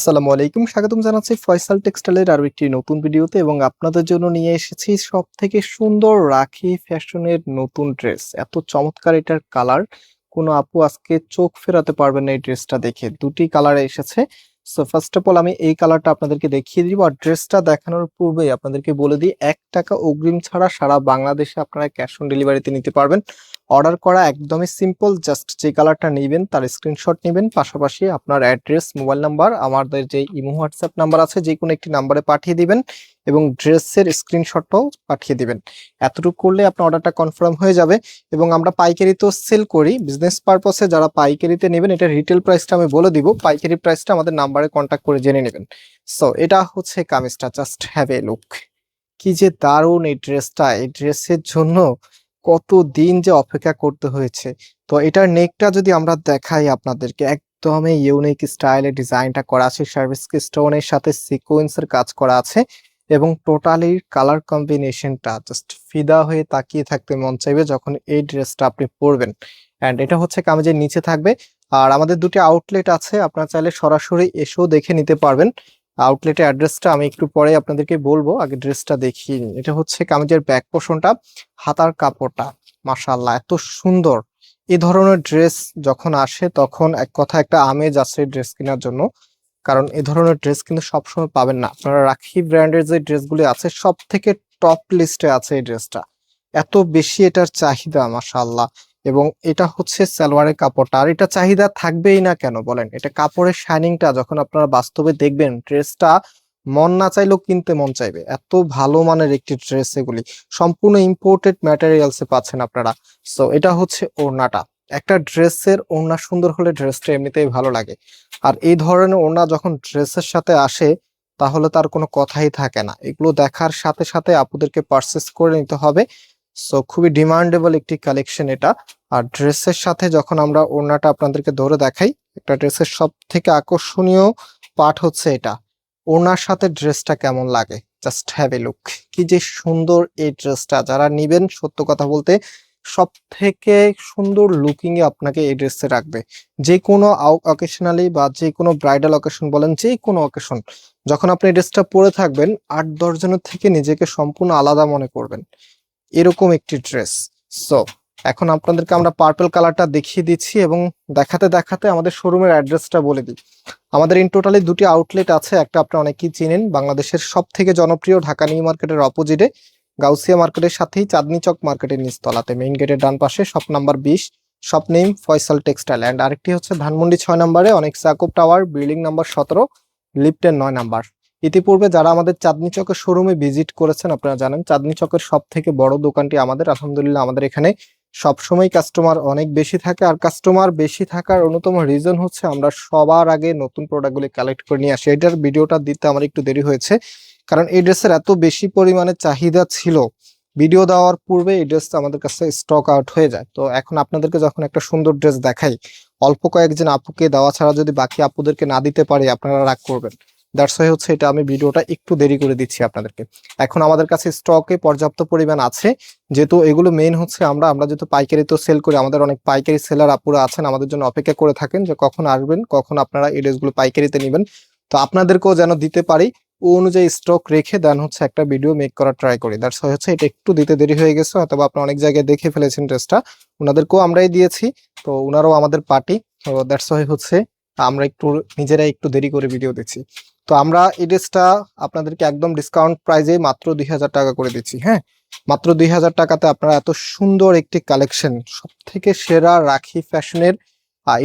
আসসালামু আলাইকুম, স্বাগতম জানাচ্ছি ফয়সাল টেক্সটাইলের আরও একটি নতুন ভিডিওতে এবং আপনাদের জন্য নিয়ে এসেছি সব থেকে সুন্দর রাখি ফ্যাশনের নতুন ড্রেস। এত চমৎকার এটার কালার। কোনো আপু আজকে চোখ ফেরাতে পারবেন না এই ড্রেসটা দেখে। দুটি কালারে এসেছে। সো ফার্স্ট অফ অল আমি এই কালারটা আপনাদেরকে দেখিয়ে দিব আর ড্রেসটা দেখানোর পূর্বেই আপনাদেরকে বলে দিই, এক টাকা অগ্রিম ছাড়া সারা বাংলাদেশে আপনারা ক্যাশ অন ডেলিভারিতে নিতে পারবেন। অর্ডার করা একদমই সিম্পল জাস্ট যে কালারটা নেবেন তার স্ক্রিনশট নেবেন, পাশাপাশি আপনার অ্যাড্রেস মোবাইল নাম্বার আমাদের যে ইমো হোয়াটসঅ্যাপ নাম্বার আছে যে কোনো একটি নাম্বারে পাঠিয়ে দিবেন। এবং ড্রেসের স্ক্রিনশটটাও পাঠিয়ে দিবেন। এতটুকু করলে আপনার অর্ডারটা কনফার্ম হয়ে যাবে এবং আমরা পাইকারিতেও সেল করি। বিজনেস পারপসে যারা পাইকারিতে নেবেন, এটা রিটেল প্রাইসটা আমি বলে দিব। পাইকারি প্রাইসটা আমাদের নাম্বারে কন্ট্যাক্ট করে জেনে নেবেন। সো এটা হচ্ছে কামিজটা। জাস্ট হ্যাভ এ লুক কি যে দারুণ এই ড্রেসটা। এই ড্রেসের জন্য কত দিন যে অপেক্ষা করতে হয়েছে। তো এটার নেকটা যদি আমরা দেখাই আপনাদেরকে, একদমই ইউনিক স্টাইলে ডিজাইনটা করা আছে। সার্ভিস স্টোনের সাথে সিকোয়েন্সের কাজ করা আছে। এবং টোটালি কালার কম্বিনেশনটা জাস্ট ফিদা হয়ে তাকিয়ে থাকতে মন চাইবে যখন এই ড্রেসটা আপনি পরবেন। অ্যান্ড এটা হচ্ছে কামিজের নিচে থাকবে। আর আমাদের দুটি আউটলেট আছে, আপনারা চাইলে সরাসরি এসেও দেখে নিতে পারবেন। আউটলেটের অ্যাড্রেসটা আমি একটু পরে আপনাদেরকে বলব, আগে ড্রেসটা নিন এটা হচ্ছে কামিজের ব্যাক পোষণটা হাতার কাপড়টা, মাশাআল্লাহ, এত সুন্দর। এ ধরনের ড্রেস যখন আসে, তখন এক কথা একটা আমেজ আছে ড্রেস কেনার জন্য। কারণ এই ধরনের ড্রেস কিন্তু সবসময় পাবেন না। আপনারা রাখি ব্র্যান্ডের যে ড্রেসগুলি আছে সব থেকে টপ লিস্টে আছে এই ড্রেসটা এত বেশি এটার চাহিদা, মাশাআল্লাহ। এবং এটা হচ্ছে সালোয়ারের কাপড়টা। আর এটা চাহিদা থাকবেই না কেন বলেন? এটা কাপড়ের শাইনিংটা যখন আপনারা বাস্তবে দেখবেন ড্রেসটা মন না চাইলেও কিনতে মন চাইবে। এত ভালো মানের একটি ড্রেস এগুলি। সম্পূর্ণ ইম্পোর্টেড ম্যাটেরিয়ালসে পাচ্ছেন আপনারা। সো এটা হচ্ছে ওড়নাটা। একটা ড্রেসের ওড়না সুন্দর হলে ড্রেসটা এমনিতেই ভালো লাগে। আর এই ধরনের ওড়না যখন ড্রেসের সাথে আসে, তাহলে তার কোনো কথাই থাকে না। এগুলো দেখার সাথে সাথে আপুদেরকে পারচেস করে নিতে হবে। সো খুবই ডিমান্ডেবল একটি কালেকশন এটা। আর ড্রেসের সাথে যখন আমরা ওড়নাটা আপনাদেরকে ধরে দেখাই, একটা ড্রেসের সব থেকে আকর্ষণীয় পার্ট হচ্ছে এটা। ওড়নার সাথে ড্রেসটা কেমন লাগে? জাস্ট হ্যাভ এ লুক কি যে সুন্দর এই ড্রেসটা। যারা নিবেন সত্য কথা বলতে সব থেকে সুন্দর লুকিং এ আপনাকে এই ড্রেসে রাখবে। যে কোনো অকেশনালি বা যে কোনো ব্রাইডাল অকেশন বলেন, যে কোনো অকেশন যখন আপনি ড্রেসটা পরে থাকবেন, আট দশ জনের থেকে নিজেকে সম্পূর্ণ আলাদা মনে করবেন। এরকম একটি ড্রেস সো এখন আপনাদেরকে আমরা পার্পল কালারটা দেখিয়ে দিচ্ছি এবং দেখাতে দেখাতে আমাদের শোরুমের অ্যাড্রেসটা বলে দিই। আমাদের ইন টোটালি দুটি আউটলেট আছে, একটা আপনারা অনেকেই চিনেন, বাংলাদেশের সব থেকে জনপ্রিয় ঢাকা নিউ মার্কেটের অপোজিটে গাউসিয়া মার্কেটের সাথেই চাঁদনি চক মার্কেটের নিচতলাতে। মেইন গেটের ডান পাশে শপ নাম্বার বিশ, shop name Faisal textile. And আরেকটি হচ্ছে ধানমন্ডি ছয় নম্বরে, অনেক সাকুব টাওয়ার, বিল্ডিং নাম্বার সতেরো, লিফটের নয় নাম্বার। ইতিপূর্বে যারা আমাদের চাঁদনি চকের শোরুমে ভিজিট করেছেন, আপনারা জানেন, চাঁদনি চকের সব থেকে বড় দোকানটি আমাদের। আলহামদুলিল্লাহ, আমাদের এখানে সবসময় কাস্টমার অনেক বেশি থাকে। আর কাস্টমার বেশি থাকার অন্যতম রিজন হচ্ছে আমরা সবার আগে নতুন প্রোডাক্টগুলি কালেক্ট করে নিয়ে আসি। এটার ভিডিওটা দিতে আমার একটু দেরি হয়েছে। কারণ এই ড্রেসের এত বেশি পরিমাণে চাহিদা ছিল ভিডিও দেওয়ার পূর্বে এই ড্রেসটা আমাদের কাছে স্টক আউট হয়ে যায়। তো এখন আপনাদেরকে যখন একটা সুন্দর ড্রেস দেখাই, অল্প কয়েকজন আপুকে দেওয়া ছাড়া যদি বাকি আপুদেরকে না দিতে পারি, আপনারা রাগ করবেন। দ্যাটস ওয়াই হচ্ছে এটা আমি ভিডিওটা একটু দেরি করে দিচ্ছি আপনাদেরকে। এখন আমাদের কাছে স্টকে পর্যাপ্ত পরিমাণ আছে, যেহেতু এগুলো মেইন হচ্ছে আমরা আমরা যেহেতু পাইকারি তো সেল করি, আমাদের অনেক পাইকারি সেলার আপুরা আছেন, আমাদের জন্য অপেক্ষা করে থাকেন যে কখন আসবেন, কখন আপনারা এই ড্রেসগুলো পাইকারিতে নেবেন। তো আপনাদেরকেও যেন দিতে পারি ও অনুযায়ী স্টক রেখে দেন হচ্ছে একটা ভিডিও মেক করার ট্রাই করি। দ্যাটস হচ্ছে এটা একটু দিতে দেরি হয়ে গেছে, অথবা আপনি অনেক জায়গায় দেখে ফেলেছেন ড্রেসটা ওনাদেরকেও আমরাই দিয়েছি, তো ওনারাও আমাদের পার্টি তো দ্যাটস ওয়াই হচ্ছে আমরা একটু নিজেরাই একটু দেরি করে ভিডিও দিচ্ছি। তো আমরা এই ড্রেসটা আপনাদেরকে একদম ডিসকাউন্ট প্রাইজে মাত্র দুই হাজার টাকা করে দিচ্ছি হ্যাঁ? মাত্র দুই হাজার টাকাতে আপনারা এত সুন্দর একটি কালেকশন সব থেকে সেরা রাখি ফ্যাশনের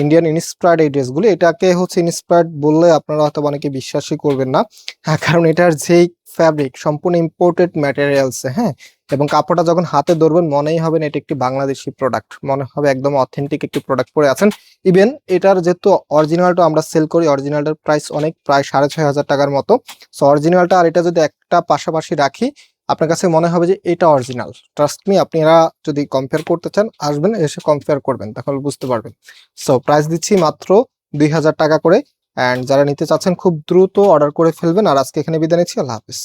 ইন্ডিয়ান ইন্সপায়ার্ড এই ড্রেসগুলো। এটাকে হচ্ছে ইন্সপায়ার্ড বললে আপনারা হয়তো অনেকে বিশ্বাসই করবেন না। হ্যাঁ কারণ এটার যেই ফ্যাব্রিক সম্পূর্ণ ইম্পোর্টেড ম্যাটেরিয়ালস হ্যাঁ এবং কাপড়টা যখন হাতে ধরবেন, মনেই হবে না এটা একটি বাংলাদেশি প্রোডাক্ট মনে হবে একদম অথেন্টিক একটি প্রোডাক্ট পরে আছেন। ইভেন এটার যেহেতু অরিজিনালটা আমরা সেল করি অরিজিনালটার প্রাইস অনেক, প্রায় সাড়ে ছয় হাজার টাকার মতো। সো অরিজিনালটা আর এটা যদি একটা পাশাপাশি রাখি আপনার কাছে মনে হবে যে এটা অরিজিনাল ট্রাস্ট মি আপনারা যদি কম্পেয়ার করতে চান, আসবেন, এসে কম্পেয়ার করবেন, তাহলে বুঝতে পারবেন। সো প্রাইস দিচ্ছি মাত্র দুই হাজার টাকা করে অ্যান্ড যারা নিতে চাচ্ছেন, খুব দ্রুত অর্ডার করে ফেলবেন। আর আজকে এখানে বিদায় নিচ্ছি, আল্লাহ হাফিজ।